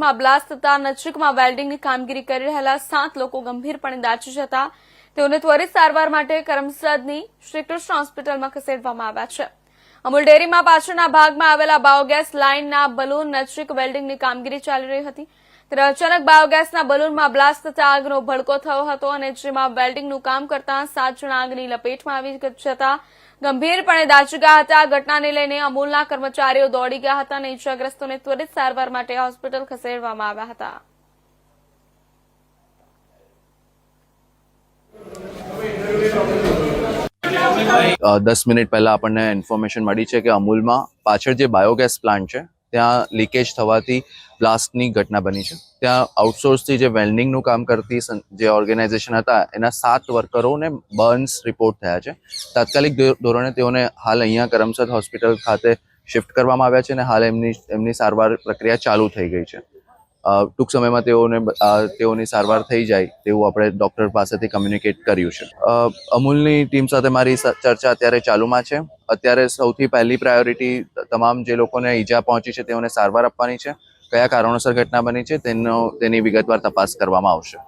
માં બ્લાસ્ટ થતા નજીકમાં વેલ્ડિંગની કામગીરી કરી રહેલા સાત લોકો ગંભીરપણે દાઝી જતા તેઓને ત્વરિત સારવાર માટે કરમસદની શ્રીકૃષ્ણ હોસ્પિટલમાં ખસેડવામાં આવ્યા છે. અમૂલ ડેરીમાં પાછળના ભાગમાં આવેલા બાયોગેસ લાઇનના બલૂન નજીક વેલ્ડિંગની કામગીરી ચાલી રહી હતી. ત્યારે અચાનક બાયોગેસના બલૂનમાં બ્લાસ્ટ થતા આગનો ભડકો થયો હતો અને જેમાં વેલ્ડિંગનું કામ કરતા સાત જણા આગની લપેટમાં આવી જતા. ગંભીરપણે દાઝી ગયા હતા. આ ઘટનાને લઈને અમૂલના કર્મચારીઓ દોડી ગયા હતા અને ઇજાગ્રસ્તોને ત્વરિત સારવાર માટે હોસ્પિટલ ખસેડવામાં આવ્યા હતા. દસ મિનિટ પહેલા આપણને ઇન્ફોર્મેશન મળી છે કે અમૂલમાં પાછળ જે બાયોગેસ પ્લાન્ટ છે ત્યાં લીકેજ થવાથી બ્લાસ્ટની ઘટના બની છે. ત્યાં આઉટસોર્સથી જે વેલ્ડિંગનું કામ કરતી જે ઓર્ગેનાઇઝેશન હતા, એના સાત વર્કરોને બર્ન્સ રિપોર્ટ થયા છે. તાત્કાલિક ધોરણે તેઓને હાલ અહીંયા કરમસદ હોસ્પિટલ ખાતે શિફ્ટ કરવામાં આવ્યા છે અને હાલ એમની એમની સારવાર પ્રક્રિયા ચાલુ થઈ ગઈ છે. ટૂંક સમયમાં તેઓને તેઓની સારવાર થઈ જાય તેવું આપણે ડૉક્ટર પાસેથી કમ્યુનિકેટ કર્યું છે. અમૂલની ટીમ સાથે મારી ચર્ચા અત્યારે ચાલુમાં છે. અત્યારે સૌથી પહેલી પ્રાયોરિટી તમામ જે લોકોને ઈજા પહોંચી છે તેઓને સારવાર આપવાની છે. કયા કારણોસર ઘટના બની છે તેનો, તેની વિગતવાર તપાસ કરવામાં આવશે.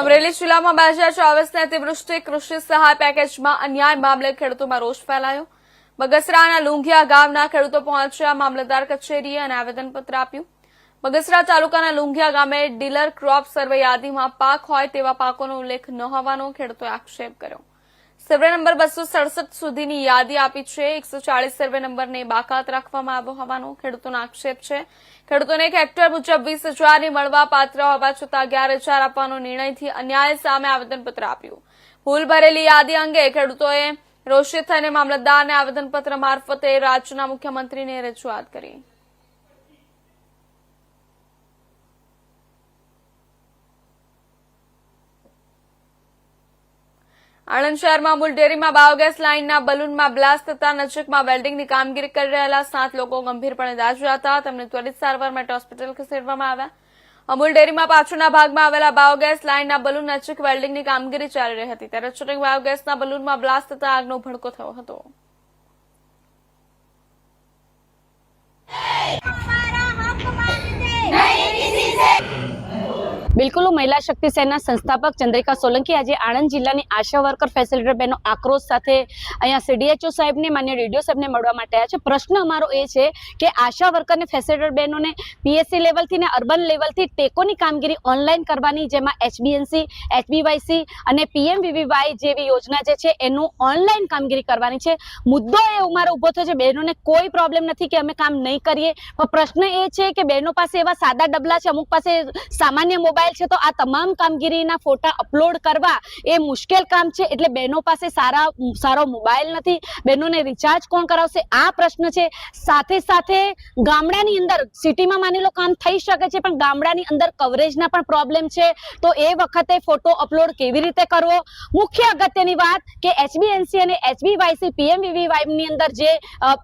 અમરેલી જિલ્લામાં બે હજાર ચોવીસની અતિવૃષ્ટિ, કૃષિ સહાય પેકેજમાં અન્યાય મામલે ખેડૂતોમાં રોષ ફેલાયો. બગસરાના લુંઘિયા ગામના ખેડૂતો પહોંચ્યા, મામલતદાર કચેરીએ અને આવેદનપત્ર આપ્યું. બગસરા તાલુકાના લુંઘિયા ગામે ડીલર ક્રોપ સર્વે યાદીમાં પાક હોય તેવા પાકોનો ઉલ્લેખ ન હોવાનો ખેડૂતોએ આક્ષેપ કર્યો. સર્વે નંબર બસો સડસઠ સુધીની યાદી આપી છે. એકસો ચાળીસ સર્વે નંબરને બાકાત રાખવામાં આવ્યો હોવાનો ખેડૂતોનો આક્ષેપ છે. ખેડૂતોને એક હેક્ટર મુજબ વીસ હજારની મળવા પાત્ર હોવા છતાં અગિયાર હજાર આપવાનો નિર્ણયથી અન્યાય સામે આવેદનપત્ર આપ્યું. ભૂલ ભરેલી યાદી અંગે ખેડૂતોએ રોષિત થઈને મામલતદારને આવેદનપત્ર મારફતે રાજ્યના મુખ્યમંત્રીને રજૂઆત કરી. આણંદ શહેરમાં અમૂલ ડેરીમાં બાયોગેસ લાઇનના બલૂનમાં બ્લાસ્ટ થતા નજીકમાં વેલ્ડિંગની કામગીરી કરી રહેલા સાત લોકો ગંભીરપણે દાઝ્યા હતા. તેમને ત્વરિત સારવાર માટે હોસ્પિટલ ખસેડવામાં આવ્યા. અમૂલ ડેરીમાં પાછળના ભાગમાં આવેલા બાયોગેસ લાઇનના બલૂન નજીક વેલ્ડિંગની કામગીરી ચાલી રહી હતી. ત્યારે અચાનક બાયોગેસના બલૂનમાં બ્લાસ્ટ થતા આગનો ભડકો થયો હતો. બિલકુલ મહિલા શક્તિ સેના સંસ્થાપક ચંદ્રિકા સોલંકી. આજે આણંદ જિલ્લાની આશા વર્કર ફેસિલિટર બહેનો આક્રોશ સાથે અહીંયા સીડીએચઓ સાહેબને, માન્ય ડીડીઓ સાહેબને મળવા માટે આવ્યા છે. પ્રશ્ન અમારો એ છે કે આશા વર્કરને ફેસિલિટર બહેનોને પીએસસી લેવલથી ને અર્બન લેવલથી ટેકોની કામગીરી ઓનલાઈન કરવાની, જેમાં એચબીએનસી એચબીવાયસી અને પીએમવીવીવાય જેવી યોજના જે છે એનું ઓનલાઈન કામગીરી કરવાની છે. મુદ્દો એ અમારો ઊભો થયો છે બહેનોને કોઈ પ્રોબ્લેમ નથી કે અમે કામ નહીં કરીએ. પણ પ્રશ્ન એ છે કે બહેનો પાસે એવા સાદા ડબલા છે, અમુક પાસે સામાન્ય મોબાઈલ છે તો આ તમામ કામગીરીના ફોટા અપલોડ કરવા એ મુશ્કેલ કામ છે. એટલે બહેનો પાસે સારા, સારો મોબાઈલ નથી. બહેનોને રિચાર્જ કોણ કરાવશે? આ પ્રશ્ન છે. સાથે સાથે ગામડાની અંદર સિટીમાં માની લો કામ થઈ શકે છે, પણ ગામડાની અંદર કવરેજના પણ પ્રોબ્લેમ છે. તો એ વખતે ફોટો અપલોડ કેવી રીતે કરવો? મુખ્ય અગત્યની વાત કે એચબીએનસી અને એચબીવાયસી, પીએમવીવીવાયની અંદર જે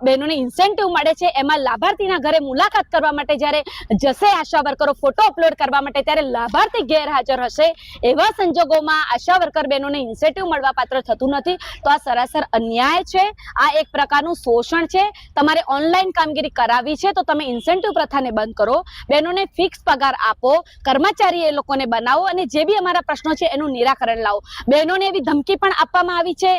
બહેનોને ઇન્સેન્ટિવ મળે છે, એમાં લાભાર્થીના ઘરે મુલાકાત કરવા માટે જ્યારે જશે આશા વર્કરો ફોટો અપલોડ કરવા માટે, ત્યારે લાભાર્થી ગેરહાજર હશે, એવા સંજોગોમાં આશા વર્કર બહેનોને ઇન્સેન્ટિવ મળવા પાત્ર થતું નથી. તો આ સરાસર અન્યાય છે, આ એક પ્રકારનું શોષણ છે. તમારે ઓનલાઈન કામગીરી કરાવી છે, તો તમે ઇન્સેન્ટિવ પ્રથાને બંધ કરો. બહેનોને ફિક્સ પગાર આપો, કર્મચારી એ લોકોને બનાવો અને જે બી અમારા પ્રશ્નો છે એનું નિરાકરણ લાવો. બહેનોને એવી ધમકી પણ આપવામાં આવી છે.